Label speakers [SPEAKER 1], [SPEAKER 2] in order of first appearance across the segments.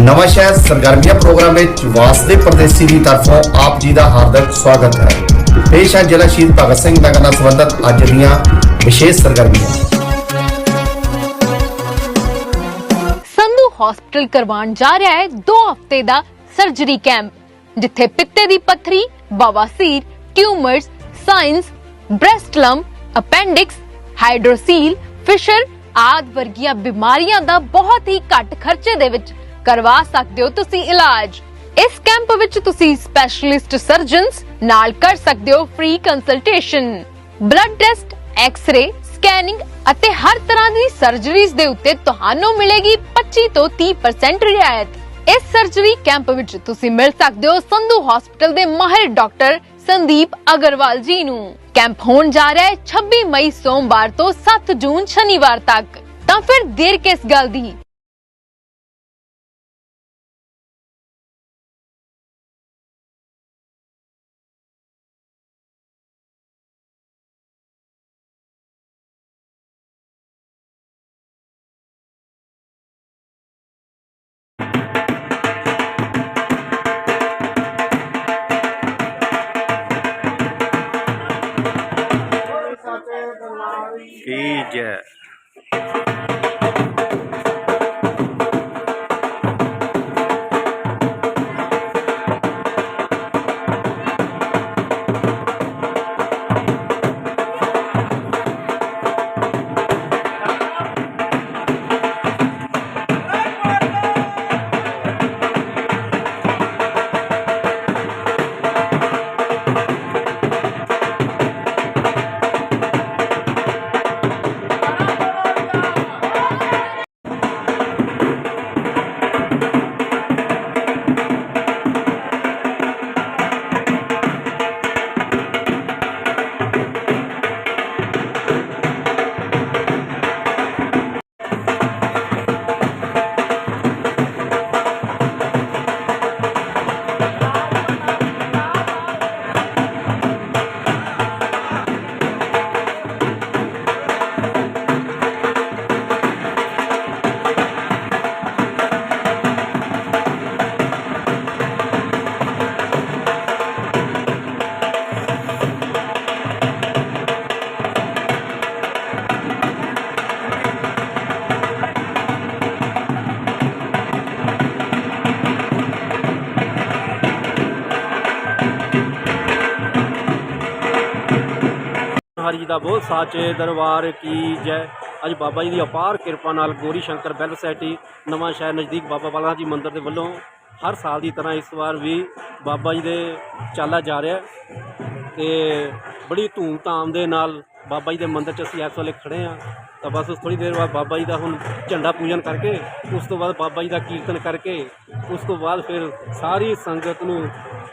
[SPEAKER 1] ਨਵਾਂ ਸ਼ਹਿਰ ਸਰਗਰਮੀਆਂ ਪ੍ਰੋਗਰਾਮ ਵਿੱਚ ਵਾਸਦੇ ਪਰਦੇਸੀ ਦੀ ਤਰਫੋਂ ਆਪ ਜੀ ਦਾ ਹਾਰਦਿਕ ਸਵਾਗਤ ਹੈ। ਪੇਸ਼ ਹੈ ਜ਼ਿਲ੍ਹਾ ਸ਼ਹੀਦ ਭਗਤ ਸਿੰਘ ਨਗਰ ਨਾਲ ਸੰਬੰਧਿਤ ਅੱਜ ਦੀਆਂ ਵਿਸ਼ੇਸ਼ ਸਰਗਰਮੀਆਂ।
[SPEAKER 2] ਸੰਧੂ ਹਸਪੀਟਲ ਕਰਵਾਉਣ ਜਾ ਰਿਹਾ ਹੈ 2 ਹਫ਼ਤੇ ਦਾ ਸਰਜਰੀ ਕੈਂਪ ਜਿੱਥੇ ਪਿੱਤੇ ਦੀ ਪੱਥਰੀ ਬਵਾਸੀਰ tumours sinus breast lump appendix hydrocele fissure ਆਦ ਵਰਗੀਆਂ ਬਿਮਾਰੀਆਂ ਦਾ ਬਹੁਤ ਹੀ ਘੱਟ ਖਰਚੇ ਦੇ ਵਿੱਚ ਕਰਵਾ ਸਕਦੇ ਹੋ ਤੁਸੀਂ ਇਲਾਜ। ਇਸ ਕੈਂਪ ਵਿੱਚ ਤੁਸੀਂ ਸਪੈਸ਼ਲਿਸਟ ਸਰਜਨਸ ਨਾਲ ਕਰ ਸਕਦੇ ਹੋ free consultation blood test x ray scanning ਅਤੇ ਹਰ ਤਰ੍ਹਾਂ ਦੀ ਸਰਜਰੀਜ਼ ਦੇ ਉੱਤੇ ਤੁਹਾਨੂੰ ਮਿਲੇਗੀ 25 ਤੋਂ 30% ਰਿਆਇਤ। ਇਸ ਸਰਜਰੀ ਕੈਂਪ ਵਿੱਚ ਤੁਸੀਂ ਮਿਲ ਸਕਦੇ ਹੋ ਸੰਧੂ ਹਸਪੀਟਲ ਦੇ ਮਾਹਿਰ ਡਾਕਟਰ ਸੰਦੀਪ ਅਗਰਵਾਲ ਜੀ ਨੂੰ। ਕੈਂਪ ਹੋਣ ਜਾ ਰਿਹਾ ਹੈ 26 ਮਈ ਸੋਮਵਾਰ ਤੋਂ 7 ਜੂਨ ਸ਼ਨੀਵਾਰ ਤੱਕ। ਤਾਂ ਫਿਰ ਦੇਰ ਕਿਸ ਗੱਲ ਦੀ?
[SPEAKER 3] ਕੀ ਜੈ ਜੀ ਦਾ ਬਹੁਤ ਸਾਚੇ ਦਰਬਾਰ ਕੀ ਜੈ। ਅੱਜ ਬਾਬਾ ਜੀ ਦੀ ਅਪਾਰ ਕਿਰਪਾ ਨਾਲ ਗੋਰੀ ਸ਼ੰਕਰ ਬੈਲ ਸੋਸਾਇਟੀ ਨਵਾਂ ਸ਼ਹਿਰ ਨਜ਼ਦੀਕ ਬਾਬਾ ਬਾਲਾ ਜੀ ਮੰਦਿਰ ਦੇ ਵੱਲੋਂ ਹਰ ਸਾਲ ਦੀ ਤਰ੍ਹਾਂ ਇਸ ਵਾਰ ਵੀ ਬਾਬਾ ਜੀ ਦੇ ਚਾਲਾ ਜਾ ਰਿਹਾ ਹੈ ਤੇ ਬੜੀ ਧੂਮ-ਧਾਮ ਦੇ ਨਾਲ ਬਾਬਾ ਜੀ ਦੇ ਮੰਦਿਰ 'ਚ ਅਸੀਂ ਇਸ ਵੇਲੇ ਖੜੇ ਆ ਤਾਂ ਬਸ ਥੋੜੀ ਦੇਰ ਬਾਅਦ ਬਾਬਾ ਜੀ ਦਾ ਹੁਣ ਝੰਡਾ ਪੂਜਨ ਕਰਕੇ, ਉਸ ਤੋਂ ਬਾਅਦ ਬਾਬਾ ਜੀ ਦਾ ਕੀਰਤਨ ਕਰਕੇ, ਉਸ ਤੋਂ ਬਾਅਦ ਫਿਰ ਸਾਰੀ ਸੰਗਤ ਨੂੰ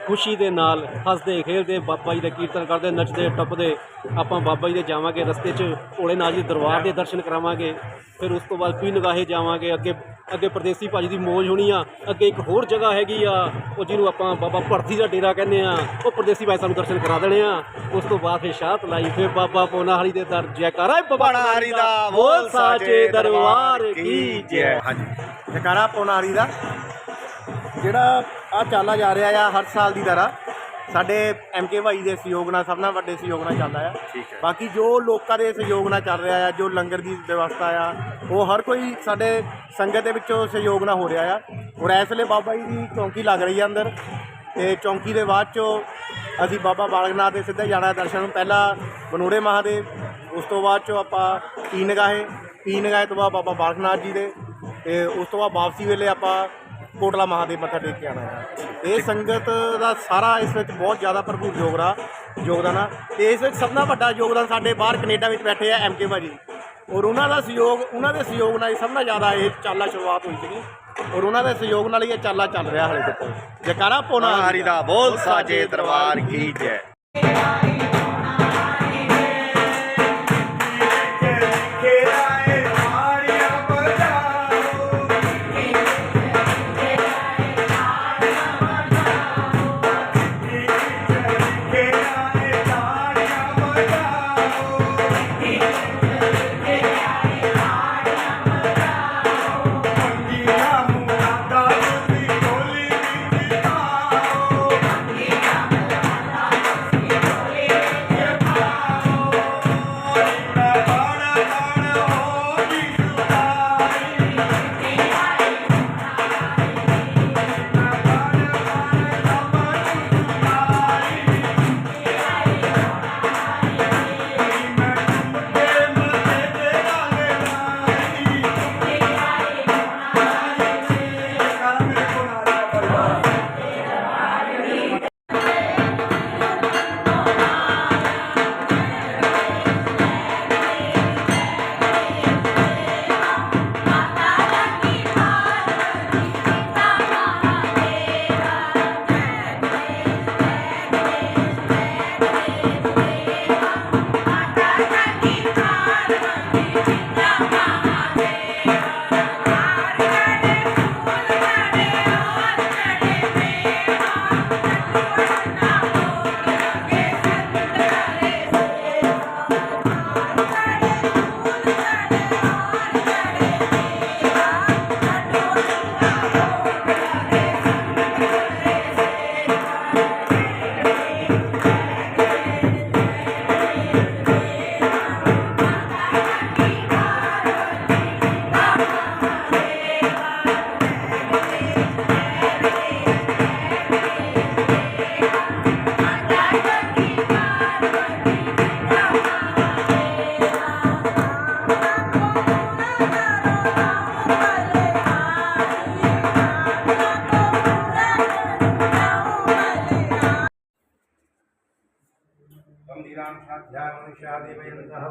[SPEAKER 3] ਖੁਸ਼ੀ ਦੇ ਨਾਲ ਹੱਸਦੇ, ਖੇਡਦੇ, ਬਾਬਾ ਜੀ ਦਾ ਕੀਰਤਨ ਕਰਦੇ, ਨੱਚਦੇ, ਟੱਪਦੇ, ਆਪਾਂ ਬਾਬਾ ਜੀ ਦੇ ਜਾਵਾਂਗੇ ਰਸਤੇ 'ਚ ਭੋਲੇ ਨਾਥ ਜੀ ਦੇ ਦਰਬਾਰ ਦੇ ਦਰਸ਼ਨ ਕਰਾਵਾਂਗੇ, ਫਿਰ ਉਸ ਤੋਂ ਬਾਅਦ ਪੀ ਨਗਾਹੇ ਜਾਵਾਂਗੇ, ਅੱਗੇ ਅੱਗੇ ਪਰਦੇਸੀ ਭਾਜੀ ਦੀ ਮੌਜ ਹੋਣੀ ਆ ਅੱਗੇ ਇੱਕ ਹੋਰ ਜਗ੍ਹਾ ਹੈਗੀ ਆ ਉਹ ਜਿਹਨੂੰ ਆਪਾਂ ਬਾਬਾ ਭਰਤੀ ਦਾ ਡੇਰਾ ਕਹਿੰਦੇ ਆ ਉਹ ਪਰਦੇਸੀ ਭਾਈ ਸਾਨੂੰ ਦਰਸ਼ਨ ਕਰਾ ਦੇਣੇ ਆ। ਉਸ ਤੋਂ ਬਾਅਦ ਫਿਰ ਸ਼ਾਹਤ ਲਾਈ ਫਿਰ ਬਾਬਾ ਪੋਨਾਹਰੀ ਦੇ ਦਰ ਜੈਕਾਰਾ ਬਾਬਾ ਹਰੀ ਦਾ ਬੋਲ ਸਾਚੇ ਦਰਬਾਰ ਕੀ ਜੈ।
[SPEAKER 4] ਹਾਂਜੀ ਜਕਾਰਾ ਪੋਨਾਰੀ ਦਾ। ਜਿਹੜਾ ਆ ਚਾਲਾ ਜਾ ਰਿਹਾ ਆ ਹਰ ਸਾਲ ਦੀ ਤਰ੍ਹਾਂ। ਸਾਡੇ ਐਮਕੇ ਭਾਈ ਦੇ ਸਹਿਯੋਗ ਨਾਲ ਸਭ ਨਾਲ ਵੱਡੇ ਸਹਿਯੋਗ ਨਾਲ ਚੱਲਦਾ ਆ।
[SPEAKER 3] ਠੀਕ ਹੈ।
[SPEAKER 4] ਬਾਕੀ ਜੋ ਲੋਕਾਂ ਦੇ ਸਹਿਯੋਗ ਨਾਲ ਚੱਲ ਰਿਹਾ ਆ ਜੋ ਲੰਗਰ ਦੀ ਵਿਵਸਥਾ ਆ ਉਹ ਹਰ ਕੋਈ ਸਾਡੇ ਸੰਗਤ ਦੇ ਵਿੱਚੋਂ ਸਹਿਯੋਗ ਨਾਲ ਹੋ ਰਿਹਾ ਆ। ਔਰ ਇਸ ਵੇਲੇ ਬਾਬਾ ਜੀ ਦੀ ਚੌਂਕੀ ਲੱਗ ਰਹੀ ਆ ਅੰਦਰ ਤੇ ਚੌਂਕੀ ਦੇ ਬਾਅਦ ਚੋਂ ਅਸੀਂ ਬਾਬਾ ਬਾਲਕ ਨਾਥ ਦੇ ਸਿੱਧੇ ਜਾਣਾ ਦਰਸ਼ਨ ਨੂੰ। ਪਹਿਲਾਂ ਬਨੋੜੇ ਮਹਾਦੇਵ ਉਸ ਤੋਂ ਬਾਅਦ ਚੋਂ ਆਪਾਂ ਪੀਰ ਨਗਾਹੇ ਪੀਰ ਨਗਾਹੇ ਤੋਂ ਬਾਅਦ ਬਾਬਾ ਬਾਲਕ ਨਾਥ ਜੀ ਦੇ ਤੇ ਉਸ ਤੋਂ ਬਾਅਦ ਵਾਪਸੀ ਵੇਲੇ ਆਪਾਂ ਕੋਟਲਾ ਮਹਾਦੇਵ ਮੱਥਾ ਟੇਕ ਕੇ ਆਣਾ ਹੈ। ਇਹ ਸੰਗਤ ਦਾ ਸਾਰਾ ਇਸ ਵਿੱਚ ਬਹੁਤ ਜ਼ਿਆਦਾ ਭਰਪੂਰ ਯੋਗਰਾ ਯੋਗਦਾਨ ਆ। ਤੇ ਇਸ ਵਿੱਚ ਸਭ ਤੋਂ ਵੱਡਾ ਯੋਗਦਾਨ ਸਾਡੇ ਬਾਹਰ ਕੈਨੇਡਾ ਵਿੱਚ ਬੈਠੇ ਆ ਐਮਕੇ ਭਾਜੀ। ਔਰ ਉਹਨਾਂ ਦਾ ਸਹਿਯੋਗ ਉਹਨਾਂ ਦੇ ਸਹਿਯੋਗ ਨਾਲ ਹੀ ਸਭ ਤੋਂ ਜ਼ਿਆਦਾ ਇਹ ਚਾਲਾ ਸ਼ੁਰੂਆਤ ਹੋਈ ਸੀਗੀ। ਔਰ ਉਹਨਾਂ ਦੇ ਸਹਿਯੋਗ ਨਾਲ ਹੀ ਇਹ ਚਾਲਾ ਚੱਲ ਰਿਹਾ ਹਾਲੇ ਤੱਕ। ਜੈਕਾਰਾ ਪੋਨਾ
[SPEAKER 3] ਹਰੀ ਦਾ ਬੋਲ ਸਾਜੇ ਦਰਬਾਰ ਕੀ ਜੈ।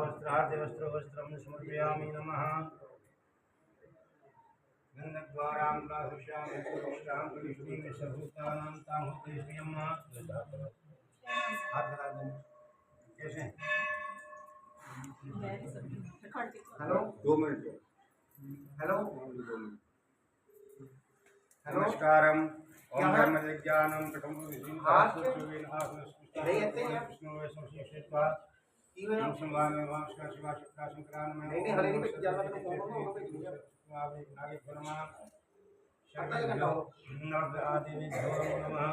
[SPEAKER 5] वस्त्रार्थिवस्त्रवस्त्रं समर्पयामि नमः। गन्धद्वारां पुरुषां विष्णुं विश्वभूतानां तां होते कैसे हेलो दो। मिनट हेलो नमस्कार। ओम धर्म ज्ञानम कटम विष्णु विष्णु विष्णु विष्णु विष्णु विष्णु विष्णु ओम संवाद में वाम शिवा शिवा शिवा शंकरान में नहीं नहीं हले नहीं जाना तो कौन हो नागे नागे धर्मा शंकर नव आदि धर्म नमः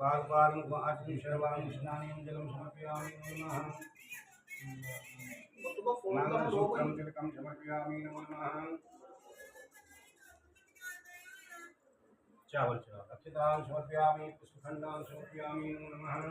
[SPEAKER 5] पाल पाल आदि शर्वाणि स्नानं जलं समर्पयामि नमः मंगलसूत्रं तिलकं समर्पयामि नमः चावल चावल अक्षतां समर्पयामि पुष्पखण्डां समर्पयामि नमो नमः